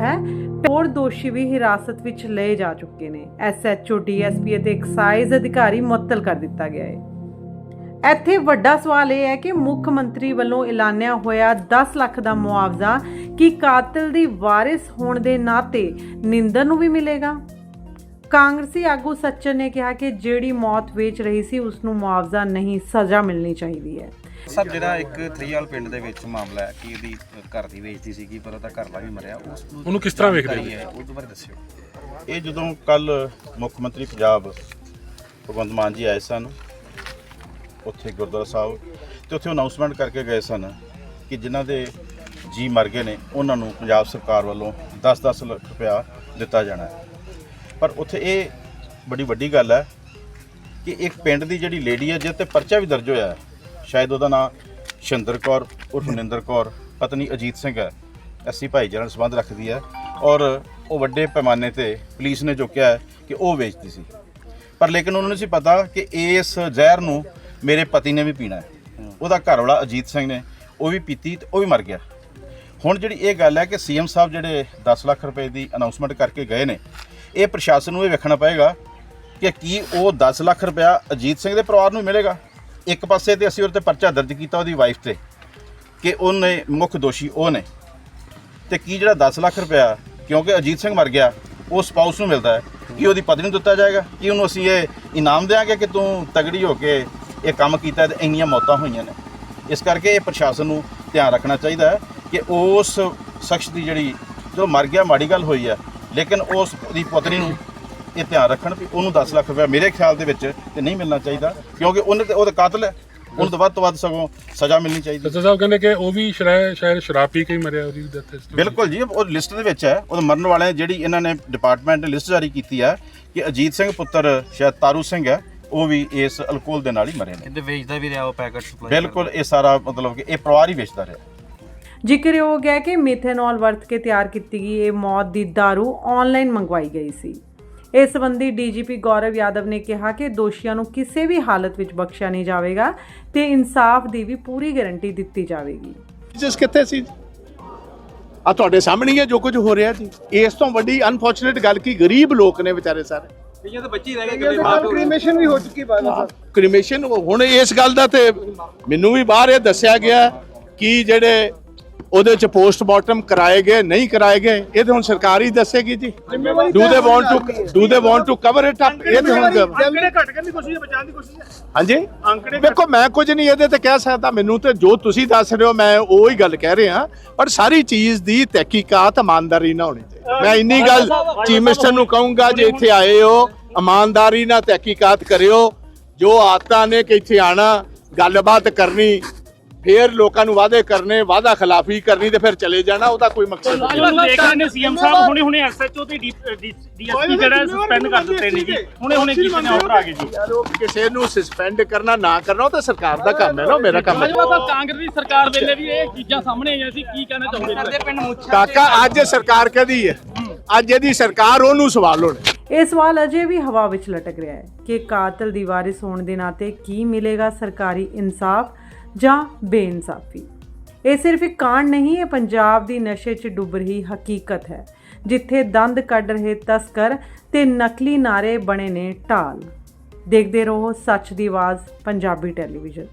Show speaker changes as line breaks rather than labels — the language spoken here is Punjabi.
ਹੈ, ਹੋਰ ਦੋਸ਼ੀ ਵੀ ਹਿਰਾਸਤ ਵਿੱਚ ਲਏ ਜਾ ਚੁੱਕੇ ਨੇ। ਐਸਐਚਓ ਡੀਐਸਪੀ ਅਤੇ ਐਕਸਾਈਜ਼ ਅਧਿਕਾਰੀ ਮੁਅੱਤਲ ਕਰ ਦਿੱਤਾ ਗਿਆ ਹੈ। ਇੱਥੇ ਵੱਡਾ ਸਵਾਲ ਇਹ ਹੈ ਕਿ ਮੁੱਖ ਮੰਤਰੀ ਵੱਲੋਂ ਐਲਾਨਿਆ ਹੋਇਆ 10 ਲੱਖ ਦਾ ਮੁਆਵਜ਼ਾ ਕੀ ਕਾਤਲ ਦੀ ਵਾਰਿਸ ਹੋਣ ਦੇ ਨਾਤੇ ਨਿੰਦਰ ਨੂੰ ਵੀ ਮਿਲੇਗਾ? ਕਾਂਗਰਸੀ ਆਗੂ ਸੱਚਨ ਨੇ ਕਿਹਾ ਕਿ ਜਿਹੜੀ ਮੌਤ ਵੇਚ ਰਹੀ ਸੀ ਉਸ ਨੂੰ ਮੁਆਵਜ਼ਾ ਨਹੀਂ, ਸਜ਼ਾ ਮਿਲਣੀ ਚਾਹੀਦੀ ਹੈ।
ਸਰ ਜਿਹੜਾ ਇੱਕ ਥਰੀਵਾਲ ਪਿੰਡ ਦੇ ਵਿੱਚ ਮਾਮਲਾ ਹੈ ਕਿ ਇਹਦੀ ਘਰ ਦੀ ਵੇਚਦੀ ਸੀਗੀ ਪਰ ਉਹਦਾ ਘਰ ਵਾਲਾ ਵੀ ਮਰਿਆ ਉਸ ਨੂੰ
ਉਹਨੂੰ ਕਿਸ ਤਰ੍ਹਾਂ ਵੇਖਦੇ ਹੋ?
ਹੈ, ਉਹਦੇ ਬਾਰੇ ਦੱਸਿਓ
ਇਹ ਜਦੋਂ ਕੱਲ ਮੁੱਖ ਮੰਤਰੀ ਪੰਜਾਬ ਭਗਵੰਤ ਮਾਨ ਜੀ ਆਏ ਸਨ ਉੱਥੇ ਗੁਰਦੁਆਰਾ ਸਾਹਿਬ ਤੇ ਉੱਥੇ ਅਨਾਉਂਸਮੈਂਟ ਕਰਕੇ ਗਏ ਸਨ ਕਿ ਜਿਨ੍ਹਾਂ ਦੇ ਜੀ ਮਰ ਗਏ ਨੇ ਉਹਨਾਂ ਨੂੰ ਪੰਜਾਬ ਸਰਕਾਰ ਵੱਲੋਂ 10-10 ਲੱਖ ਰੁਪਇਆ ਦਿੱਤਾ ਜਾਣਾ ਹੈ ਪਰ ਉੱਥੇ ਇਹ ਬੜੀ ਵੱਡੀ ਗੱਲ ਹੈ ਕਿ ਇੱਕ ਪਿੰਡ ਦੀ ਜਿਹੜੀ ਲੇਡੀ ਹੈ ਜਿਸ ਤੇ ਪਰਚਾ ਵੀ ਦਰਜ ਹੋਇਆ ਹੈ ਸ਼ਾਇਦ ਉਹਦਾ ਨਾਂ ਸ਼ਿੰਦਰ ਕੌਰ, ਉਰਫ ਨਿੰਦਰ ਕੌਰ, ਪਤਨੀ ਅਜੀਤ ਸਿੰਘ ਹੈ। ਐਸੀ ਭਾਈਚਾਰੇ ਨਾਲ ਸੰਬੰਧ ਰੱਖਦੀ ਹੈ ਔਰ ਉਹ ਵੱਡੇ ਪੈਮਾਨੇ ਤੇ ਪੁਲਿਸ ਨੇ ਚੁੱਕਿਆ ਹੈ ਕਿ ਉਹ ਵੇਚਦੀ ਸੀ। ਪਰ ਲੇਕਿਨ ਉਹਨਾਂ ਨੂੰ ਸੀ ਪਤਾ ਕਿ ਇਸ ਜ਼ਹਿਰ ਨੂੰ ਮੇਰੇ ਪਤੀ ਨੇ ਵੀ ਪੀਣਾ ਹੈ। ਉਹਦਾ ਘਰ ਵਾਲਾ ਅਜੀਤ ਸਿੰਘ ਨੇ, ਉਹ ਵੀ ਪੀਤੀ ਤੇ ਉਹ ਵੀ ਮਰ ਗਿਆ। ਹੁਣ ਜਿਹੜੀ ਇਹ ਗੱਲ ਹੈ ਕਿ ਸੀਐਮ ਸਾਹਿਬ ਜਿਹੜੇ 10 ਲੱਖ ਰੁਪਏ ਦੀ ਅਨਾਉਂਸਮੈਂਟ ਕਰਕੇ ਗਏ ਨੇ, ਇਹ ਪ੍ਰਸ਼ਾਸਨ ਨੂੰ ਇਹ ਵੇਖਣਾ ਪਏਗਾ ਕਿ ਕੀ ਉਹ 10 ਲੱਖ ਰੁਪਇਆ ਅਜੀਤ ਸਿੰਘ ਦੇ ਪਰਿਵਾਰ ਨੂੰ ਮਿਲੇਗਾ? ਇੱਕ ਪਾਸੇ ਤੇ ਅਸੀਂ ਉਹਦੇ ਤੇ ਪਰਚਾ ਦਰਜ ਕੀਤਾ ਉਹਦੀ ਵਾਈਫ ਤੇ ਕਿ ਉਹਨੇ ਮੁੱਖ ਦੋਸ਼ੀ ਉਹ ਨੇ। ਤੇ ਕੀ ਜਿਹੜਾ 10 ਲੱਖ ਰੁਪਇਆ, ਕਿਉਂਕਿ ਅਜੀਤ ਸਿੰਘ ਮਰ ਗਿਆ, ਉਹ ਸਪਾਊਸ ਨੂੰ ਮਿਲਦਾ ਹੈ। ਕੀ ਉਹਦੀ ਪਤਨੀ ਨੂੰ ਦਿੱਤਾ ਜਾਏਗਾ? ਕੀ ਉਹਨੂੰ ਅਸੀਂ ਇਹ ਇਨਾਮ ਦੇਵਾਂਗੇ ਕਿ ਤੂੰ ਤਗੜੀ ਹੋ ਕੇ ਇਹ ਕੰਮ ਕੀਤਾ ਤੇ ਇੰਨੀਆਂ ਮੌਤਾਂ ਹੋਈਆਂ ਨੇ? ਇਸ ਕਰਕੇ ਇਹ ਪ੍ਰਸ਼ਾਸਨ ਨੂੰ ਧਿਆਨ ਰੱਖਣਾ ਚਾਹੀਦਾ ਹੈ ਕਿ ਉਸ ਸ਼ਖਸ ਦੀ ਜਿਹੜੀ ਜੋ ਮਰ ਗਿਆ, ਮਾੜੀ ਗੱਲ ਹੋਈ ਹੈ, ਲੇਕਿਨ ਉਸ ਦੀ ਪਤਨੀ ਨੂੰ ਇਹ ਧਿਆਨ ਰੱਖਣ ਵੀ ਉਹਨੂੰ 10 ਲੱਖ ਰੁਪਏ ਮੇਰੇ ਖਿਆਲ ਦੇ ਵਿੱਚ ਤੇ ਨਹੀਂ ਮਿਲਣਾ ਚਾਹੀਦਾ ਕਿਉਂਕਿ ਉਹਨੇ ਤੇ ਉਹਦਾ ਕਾਤਲ ਹੈ। ਉਹਨੂੰ ਤਾਂ ਵੱਧ ਤੋਂ ਵੱਧ ਸਗੋਂ ਸਜ਼ਾ ਮਿਲਣੀ ਚਾਹੀਦੀ।
ਸੱਚਾ ਸਾਹਿਬ ਕਹਿੰਦੇ ਕਿ ਉਹ ਵੀ ਸ਼ਾਇਦ ਸ਼ਰਾਬ ਪੀ ਕੇ ਹੀ ਮਰਿਆ ਉਹਦੀ ਡੈਥ
ਬਿਲਕੁਲ ਜੀ ਉਹ ਲਿਸਟ ਦੇ ਵਿੱਚ ਹੈ। ਉਹ ਮਰਨ ਵਾਲੇ ਜਿਹੜੀ ਇਹਨਾਂ ਨੇ ਡਿਪਾਰਟਮੈਂਟ ਨੇ ਲਿਸਟ ਜਾਰੀ ਕੀਤੀ ਹੈ ਕਿ ਅਜੀਤ ਸਿੰਘ ਪੁੱਤਰ ਸ਼ਾਇਦ ਤਾਰੂ ਸਿੰਘ ਹੈ ਉਹ ਵੀ ਇਸ ਅਲਕੋਹਲ ਦੇ ਨਾਲ ਹੀ ਮਰੇ ਨੇ।
ਇਹਦੇ ਵੇਚਦਾ ਵੀ ਰਿਹਾ ਉਹ ਪੈਕਟ ਸਪਲਾਈ
ਬਿਲਕੁਲ ਇਹ ਸਾਰਾ ਮਤਲਬ ਕਿ ਇਹ ਪਰਿਵਾਰ ਹੀ ਵੇਚਦਾ ਰਿਹਾ।
ਜ਼ਿਕਰਯੋਗ ਹੈ ਕਿ ਮਿਥੇਨੋਲ ਵਰਤ ਕੇ ਤਿਆਰ ਕੀਤੀ ਗਈ ਇਹ ਮੌਤ ਦੀ ਦਾਰੂ ਆਨਲਾਈਨ ਮੰਗਵਾਈ ਗਈ ਸੀ। ਇਸ ਸੰਬੰਧੀ ਡੀਜੀਪੀ ਗੌਰਵ ਯਾਦਵ ਨੇ ਕਿਹਾ ਕਿ ਦੋਸ਼ੀਆਂ ਨੂੰ ਕਿਸੇ ਵੀ ਹਾਲਤ ਵਿੱਚ ਬਖਸ਼ਿਆ ਨਹੀਂ ਜਾਵੇਗਾ ਤੇ ਇਨਸਾਫ ਦੀ ਵੀ ਪੂਰੀ ਗਾਰੰਟੀ ਦਿੱਤੀ ਜਾਵੇਗੀ।
ਜਿਸ ਕਿੱਥੇ ਸੀ? ਆ ਤੁਹਾਡੇ ਸਾਹਮਣੇ ਹੀ ਹੈ ਜੋ ਕੁਝ ਹੋ ਰਿਹਾ ਜੀ। ਇਸ ਤੋਂ ਵੱਡੀ ਅਨਫੋਰਚੂਨੇਟ ਗੱਲ ਕੀ ਗਰੀਬ ਲੋਕ ਨੇ ਵਿਚਾਰੇ ਸਾਰੇ।
ਕ੍ਰੀਮੇਸ਼ਨ ਵੀ ਹੋ ਚੁੱਕੀ ਬਾਤ ਹੈ ਸਰ
ਕ੍ਰਿਮੇਸ਼ਨ ਹੁਣ ਇਸ ਗੱਲ ਦਾ ਤੇ ਮੈਨੂੰ ਵੀ ਬਾਹਰ ਇਹ ਦੱਸਿਆ ਗਿਆ ਕਿ ਜਿਹੜੇ ਉਹਦੇ ਚ ਪੋਸਟਮਾਰਟਮ ਕਰਾਏ ਗਏ ਨਹੀਂ ਕਰਾਏ ਗਏ ਇਹ ਤੇ ਹੁਣ ਸਰਕਾਰ ਹੀ ਦੱਸੇਗੀ ਜੀ। Do they want to do they want to cover it up ਇਹ ਤੇ ਹੁਣ
ਅੰਕੜੇ ਘਟ ਕਰਨ ਦੀ ਕੋਸ਼ਿਸ਼ ਹੈ ਬਚਾਉਣ ਦੀ ਕੋਸ਼ਿਸ਼ ਹੈ।
ਹਾਂਜੀ?
ਅੰਕੜੇ
ਵੇਖੋ ਮੈਂ ਕੁਝ ਨਹੀਂ ਇਹਦੇ ਤੇ ਕਹਿ ਸਕਦਾ ਮੈਨੂੰ ਤੇ ਜੋ ਤੁਸੀਂ ਦੱਸ ਰਹੇ ਹੋ ਮੈਂ ਉਹ ਹੀ ਗੱਲ ਕਹਿ ਰਿਹਾ ਪਰ ਸਾਰੀ ਚੀਜ਼ ਦੀ ਤਹਿਕੀਕਾਤ ਇਮਾਨਦਾਰੀ ਨਾਲ ਹੋਣੀ ਚਾਹੀਦੀ। ਮੈਂ ਇੰਨੀ ਗੱਲ ਚੀਫ ਮਿਨਿਸਟਰ ਨੂੰ ਕਹੂੰਗਾ ਜੇ ਇੱਥੇ ਆਏ ਹੋ ਇਮਾਨਦਾਰੀ ਨਾਲ ਤਹਿਕੀਕਾਤ ਕਰਿਓ ਜੋ ਆਦਤਾਂ ਨੇ ਕਿ ਇੱਥੇ ਆਣਾ ਗੱਲਬਾਤ ਕਰਨੀ ਫੇਰ ਲੋਕਾਂ ਨੂੰ ਵਾਅਦੇ ਕਰਨੇ ਵਾਅਦਾ ਖਿਲਾਫੀ ਕਰਨੀ ਤੇ ਫਿਰ ਚਲੇ ਜਾਣਾ ਉਹਦਾ ਕੋਈ ਮਕਸਦ ਨਹੀਂ।
ਅੱਜ ਨੂੰ ਦੇਖ ਰਹੇ ਨੇ ਸੀਐਮ ਸਾਹਿਬ ਹੁਣੇ ਹੁਣੇ ਐਸਐਚਓ ਤੇ ਡੀਐਸਪੀ ਜਿਹੜਾ ਸਸਪੈਂਡ ਕਰ ਦਿੱਤੇ ਨੇ ਜੀ। ਹੁਣੇ ਹੁਣੇ ਕੀਤੇ ਨੇ ਆਰਡਰ ਆ ਗਏ ਜੀ।
ਯਾਰ ਉਹ ਕਿਸੇ ਨੂੰ ਸਸਪੈਂਡ ਕਰਨਾ ਨਾ ਕਰਨਾ ਉਹ ਤਾਂ ਸਰਕਾਰ ਦਾ ਕੰਮ ਹੈ ਨਾ ਮੇਰਾ ਕੰਮ ਹੈ।
ਕਾਂਗਰਸ ਦੀ ਸਰਕਾਰ ਵੇਲੇ ਵੀ ਇਹ ਚੀਜ਼ਾਂ ਸਾਹਮਣੇ ਆਈਆਂ ਸੀ ਕੀ ਕਹਿਣਾ ਚਾਹੁੰਦੇ ਨੇ
ਕਾਕਾ ਅੱਜ ਸਰਕਾਰ ਕਦੀ ਹੈ ਅੱਜ ਇਹਦੀ ਸਰਕਾਰ ਉਹਨੂੰ ਸਵਾਲ ਹੋਣੇ।
ਇਹ ਸਵਾਲ ਅਜੇ ਵੀ ਹਵਾ ਵਿੱਚ ਲਟਕ ਰਿਹਾ ਹੈ ਕਿ ਕਾਤਲ ਦੀ ਵਾਰਿਸ ਹੋਣ ਦੇ ਨਾਤੇ ਕੀ ਮਿਲੇਗਾ ਸਰਕਾਰੀ ਇਨਸਾਫ? ਜਾਂ ਬੇਇਨਸਾਫੀ। ਇਹ ਸਿਰਫ ਇੱਕ ਕਾਂਡ ਨਹੀਂ ਹੈ ਪੰਜਾਬ ਦੀ ਨਸ਼ੇ 'ਚ ਡੁੱਬ ਰਹੀ ਹਕੀਕਤ ਹੈ, ਜਿੱਥੇ ਦੰਦ ਕੱਢ ਰਹੇ ਤਸਕਰ ਤੇ ਨਕਲੀ ਨਾਰੇ ਬਣੇ ਨੇ ਢਾਲ। ਦੇਖਦੇ ਰਹੋ ਸੱਚ ਦੀ ਆਵਾਜ਼, ਪੰਜਾਬੀ ਟੈਲੀਵਿਜ਼ਨ।